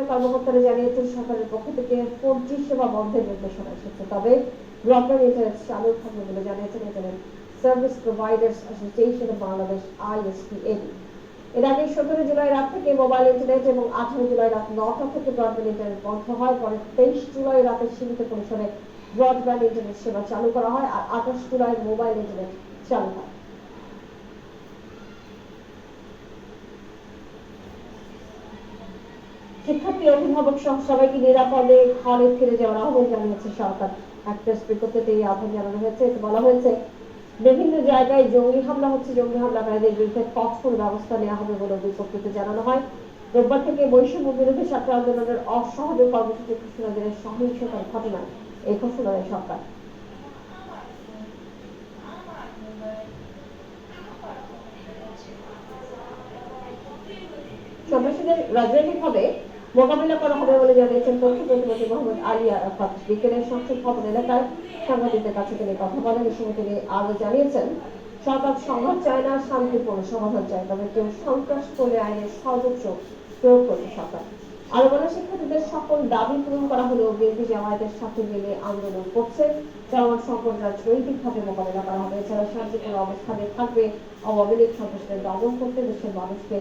ইন্টারনেটের কর্মকর্তারা জানিয়েছেন, সরকারের পক্ষ থেকে ফোর জি সেবা বন্ধের নির্দেশনা এসেছে। তবে ব্রডব্যান্ড ইন্টারনেট চালু থাকবে বলে জানিয়েছেন internet service providers association of Bangladesh ISPAB এর আগে সতেরো জুলাই রাত থেকে মোবাইল, ইন্টারনেট এবং আঠারো জুলাই রাত নটা থেকে ব্রডব্যান্ড ইন্টারনেট বন্ধ হয়। পরে তেইশ জুলাই রাতে সীমিত পরিসরে ব্রডব্যান্ড ইন্টারনেট সেবা চালু করা হয় আর আঠাশ জুলাই মোবাইল, ইন্টারনেট চালু হয়। শিক্ষার্থী, অভিভাবক সহ সবাইকে নিরাপদে ঘরে ফিরে যাওয়ার আহ্বান জানিয়েছে সরকার। এক প্রেস বিজ্ঞপ্তিতে এই আহ্বান জানানো হয়েছে। এতে বলা হয়েছে, বিভিন্ন জায়গায় জঙ্গি হামলা হচ্ছে। জঙ্গি হামলাকারীদের বিরুদ্ধে কঠোর ব্যবস্থা নেওয়া হবে বলে বিজ্ঞপ্তিতে জানানো হয়। রোববার থেকে বৈষম্য বিরোধী ছাত্র আন্দোলনের অসহযোগ কর্মসূচি ঘোষণা দিলেন সহিংসতার ঘটনায় এই ঘোষণা দেয় সরকার। সন্ত্রাসীদের রাজনৈতিকভাবে মোকাবিলা করা হবে বলে জানিয়েছেন তথ্য প্রতিমন্ত্রী মোহাম্মদ আলী আরাফাত বিকেলের সংসদ ভবন এলাকায় সাংবাদিকদের কাছে তিনি কথা বলেন। এই সময় তিনি আরও জানিয়েছেন, সরকার সংঘাত চায় না, শান্তিপূর্ণ সমাধান চায়, তবে কেউ সন্ত্রাস করলে আইনের সর্বোচ্চ প্রয়োগ করবে সরকার। আরও বলে শিক্ষার্থীদের সকল দাবি পূরণ করা হলেও বিএনপি জামায়াতের সাথে মিলে আন্দোলন করছে। জামাত সংকট রাজনৈতিকভাবে মোকাবিলা করা হবে। এছাড়া শান্তিপূর্ণ অবস্থানে থাকবে আওয়ামী লীগ সন্ত্রাসীদের দমন করতে দেশের মানুষকে